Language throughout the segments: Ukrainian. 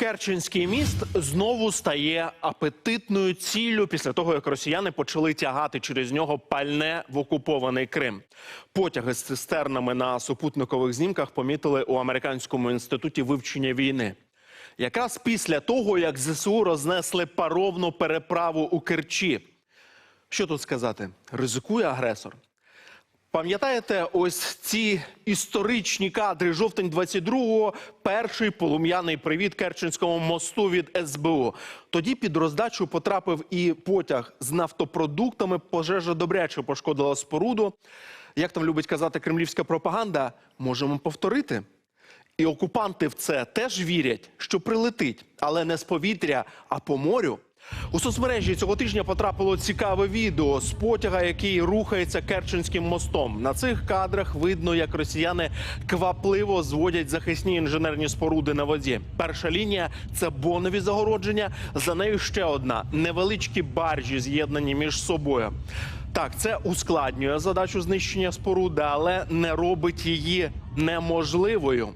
Керченський міст знову стає апетитною ціллю після того, як росіяни почали тягати через нього пальне в окупований Крим. Потяги з цистернами на супутникових знімках помітили у американському інституті вивчення війни. Якраз після того, як ЗСУ рознесли паровну переправу у Керчі. Що тут сказати? Ризикує агресор. Пам'ятаєте, ось ці історичні кадри жовтень 22-го, перший полум'яний привіт Керченському мосту від СБУ. Тоді під роздачу потрапив і потяг з нафтопродуктами. Пожежа добряче пошкодила споруду. Як там любить казати кремлівська пропаганда, можемо повторити. І окупанти в це теж вірять, що прилетить, але не з повітря, а по морю. У соцмережі цього тижня потрапило цікаве відео з потяга, який рухається Керченським мостом. На цих кадрах видно, як росіяни квапливо зводять захисні інженерні споруди на воді. Перша лінія це бонові загородження. За нею ще одна невеличкі баржі, з'єднані між собою. Так, це ускладнює задачу знищення споруди, але не робить її неможливою.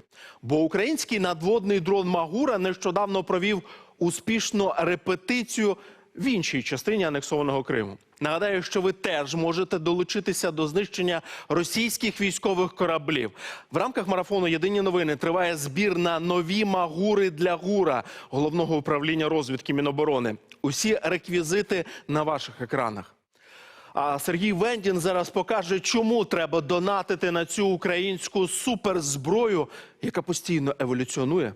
Бо український надводний дрон Магура нещодавно провів успішну репетицію в іншій частині анексованого Криму. Нагадаю, що ви теж можете долучитися до знищення російських військових кораблів. В рамках марафону Єдині новини триває збір на нові магури для гура головного управління розвідки Міноборони. Усі реквізити на ваших екранах. А Сергій Вендін зараз покаже, чому треба донатити на цю українську суперзброю, яка постійно еволюціонує.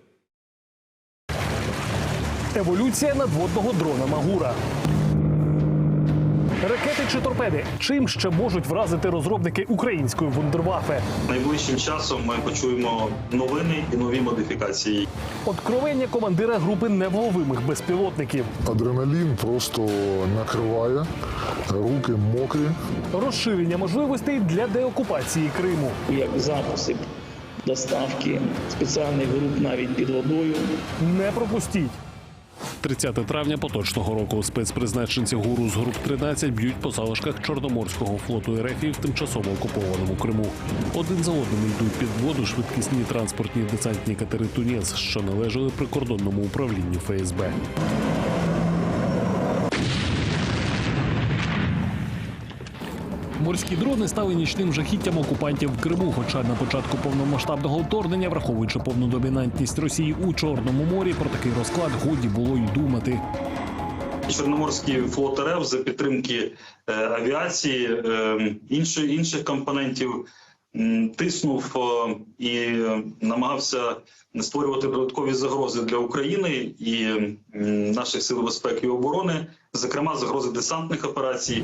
Еволюція надводного дрона Магура. Ракети чи торпеди. Чим ще можуть вразити розробники української вундервафи? Найближчим часом ми почуємо новини і нові модифікації. Откровення командира групи невловимих безпілотників. Адреналін просто накриває, руки мокрі. Розширення можливостей для деокупації Криму. як запуси доставки спеціальних груп навіть під водою. Не пропустіть. 30 травня поточного року спецпризначенці гуру з груп 13 б'ють по залишках Чорноморського флоту РФ в тимчасово окупованому Криму. Один за одним йдуть під воду швидкісні транспортні десантні катери Тунець, що належали прикордонному управлінню ФСБ. Морські дрони стали нічним жахіттям окупантів в Криму. Хоча на початку повномасштабного вторгнення, враховуючи повну домінантність Росії у Чорному морі, про такий розклад годі було й думати. Чорноморський флот РФ за підтримки е, авіації е, інших інших компонентів тиснув е, і намагався створювати додаткові загрози для України і наших сил безпеки і оборони, зокрема загрози десантних операцій.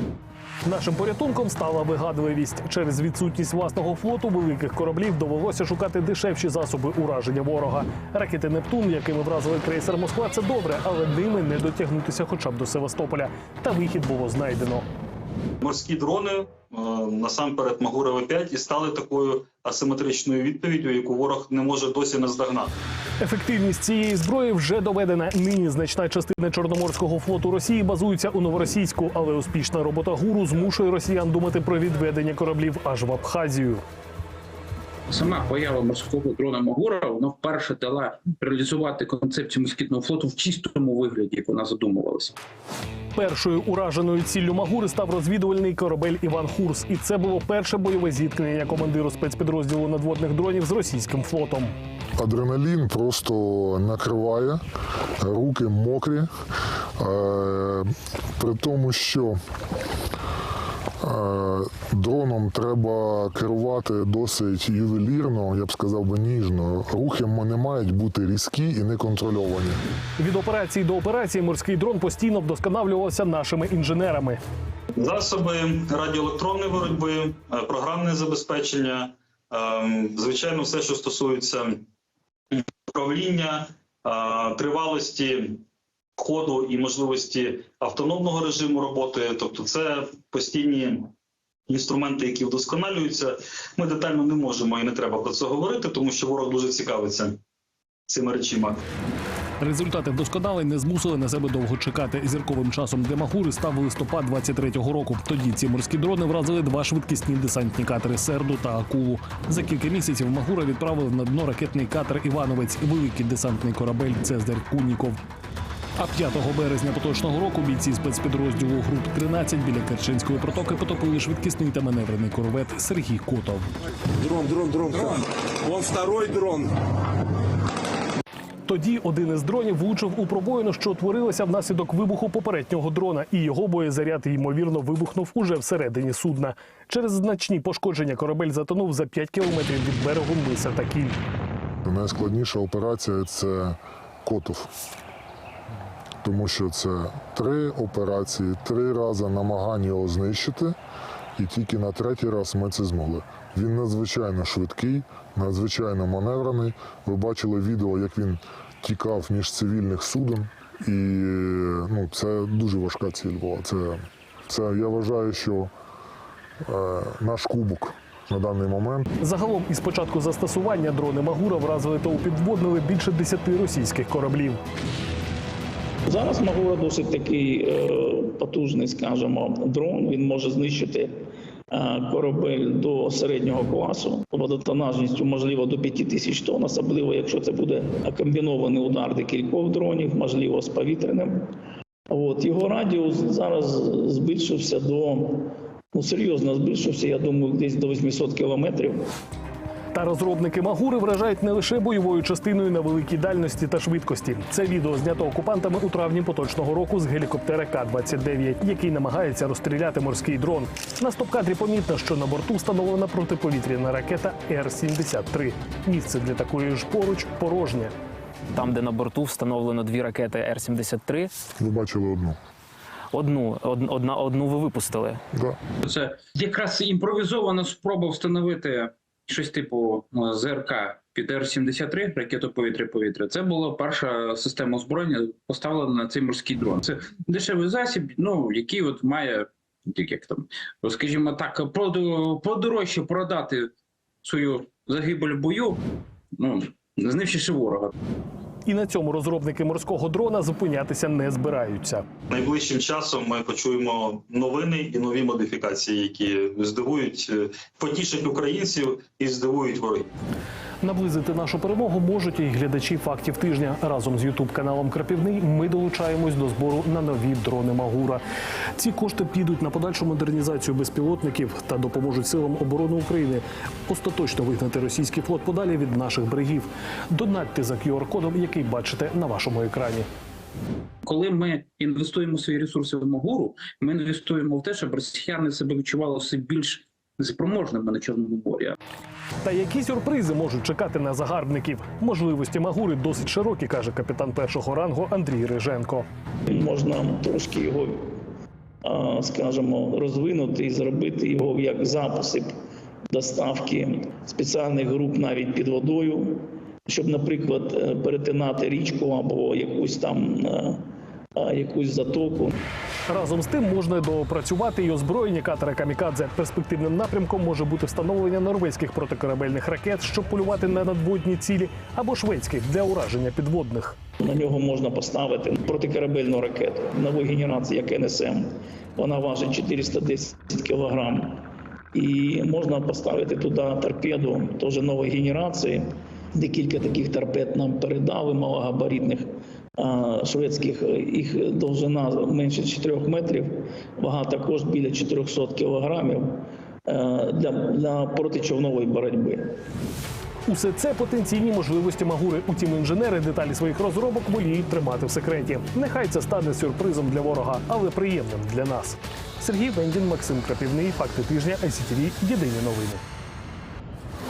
Нашим порятунком стала вигадливість. Через відсутність власного флоту великих кораблів довелося шукати дешевші засоби ураження ворога. Ракети Нептун, якими вразили крейсер Москва, це добре, але ними не дотягнутися хоча б до Севастополя. Та вихід було знайдено. Морські дрони е, насамперед Магура В5 і стали такою асиметричною відповіддю, яку ворог не може досі наздогнати. Ефективність цієї зброї вже доведена. Нині значна частина Чорноморського флоту Росії базується у Новоросійську, але успішна робота гуру змушує росіян думати про відведення кораблів аж в Абхазію. Сама поява морського дрона Магура вона вперше дала реалізувати концепцію москітного флоту в чистому вигляді, як вона задумувалася. Першою ураженою ціллю Магури став розвідувальний корабель Іван Хурс, і це було перше бойове зіткнення командиру спецпідрозділу надводних дронів з російським флотом. Адреналін просто накриває, руки мокрі. Е, при тому, що дроном треба керувати досить ювелірно, я б сказав би ніжно. Рухи не мають бути різкі і неконтрольовані. Від операції до операції морський дрон постійно вдосконалювався нашими інженерами. Засоби радіоелектронної боротьби, е, програмне забезпечення, ем, звичайно, все, що стосується управління, е, тривалості ходу і можливості автономного режиму роботи. Тобто, це постійні інструменти, які вдосконалюються. Ми детально не можемо і не треба про це говорити, тому що ворог дуже цікавиться цими речима. Результати вдосконалень не змусили на себе довго чекати. Зірковим часом для Магури став листопад 23-го року. Тоді ці морські дрони вразили два швидкісні десантні катери Серду та Акулу. За кілька місяців Магура відправили на дно ракетний катер Івановець, великий десантний корабель Цезарь Куніков. А 5 березня поточного року бійці спецпідрозділу груп 13 біля Керченської протоки потопили швидкісний та маневрений корвет Сергій Котов. Дрон, дрон, дрон. дрон. Вон второй дрон. Тоді один із дронів влучив у пробоїну, що утворилася внаслідок вибуху попереднього дрона, і його боєзаряд ймовірно вибухнув уже всередині судна. Через значні пошкодження корабель затонув за 5 кілометрів від берегу миса та кіль. Найскладніша операція це Котов. Тому що це три операції, три рази намагання його знищити, і тільки на третій раз ми це змогли. Він надзвичайно швидкий, надзвичайно маневрений. Ви бачили відео, як він тікав між цивільних суден. І ну, це дуже важка ціль була. Це, це я вважаю, що е, наш кубок на даний момент. Загалом із початку застосування дрони Магура вразили та упідводнили більше 10 російських кораблів. Зараз Магура досить такий е, потужний, скажімо, дрон. Він може знищити е, корабель до середнього класу водотонажністю, можливо, до 5 тисяч тонн, особливо якщо це буде комбінований удар декількох дронів, можливо, з повітряним. От його радіус зараз збільшився до ну серйозно збільшився. Я думаю, десь до 800 кілометрів. Та розробники Магури вражають не лише бойовою частиною на великій дальності та швидкості. Це відео знято окупантами у травні поточного року з гелікоптера К-29, який намагається розстріляти морський дрон. На стоп-кадрі помітно, що на борту встановлена протиповітряна ракета Р-73. Місце для такої ж поруч порожнє. Там, де на борту встановлено дві ракети Р-73, Ви бачили одну. одну, од- одна, одну ви випустили. Да. Це якраз імпровізована спроба встановити щось типу е, ЗРК під Р-73, ракету повітря-повітря. Це була перша система озброєння, поставлена на цей морський дрон. Це дешевий засіб, ну який от має як, там, скажімо так, подорожче продати свою загибель в бою, ну знищивши ворога. І на цьому розробники морського дрона зупинятися не збираються. Найближчим часом ми почуємо новини і нові модифікації, які здивують, е, потішать українців і здивують ворогів. Наблизити нашу перемогу можуть і глядачі фактів тижня. Разом з Ютуб каналом Крапівний ми долучаємось до збору на нові дрони Магура. Ці кошти підуть на подальшу модернізацію безпілотників та допоможуть силам оборони України остаточно вигнати російський флот подалі від наших берегів. Донатьте за QR-кодом, який бачите на вашому екрані. Коли ми інвестуємо свої ресурси в Магуру, ми інвестуємо в те, щоб росіяни себе відчували все більш спроможними на Чорному морі. Та які сюрпризи можуть чекати на загарбників? Можливості Магури досить широкі, каже капітан першого рангу Андрій Риженко. можна трошки його, скажімо, розвинути і зробити його як запуск доставки спеціальних груп навіть під водою, щоб, наприклад, е, перетинати річку або якусь там е, е, якусь затоку. Разом з тим можна доопрацювати і озброєння катера Камікадзе. Перспективним напрямком може бути встановлення норвезьких протикорабельних ракет, щоб полювати на надводні цілі, або шведських для ураження підводних. На нього можна поставити протикорабельну ракету нової генерації, як НСМ. Вона важить 410 кілограм. І можна поставити туди торпеду, теж нової генерації. Декілька таких торпед нам передали малогабаритних шведських. Їх довжина менше 4 метрів, вага також біля 400 кілограмів е, для, для протичовнової боротьби. Усе це потенційні можливості Магури. Утім, інженери деталі своїх розробок воліють тримати в секреті. Нехай це стане сюрпризом для ворога, але приємним для нас. Сергій Вендін, Максим Крапівний. Факти тижня ICTV. Єдині новини.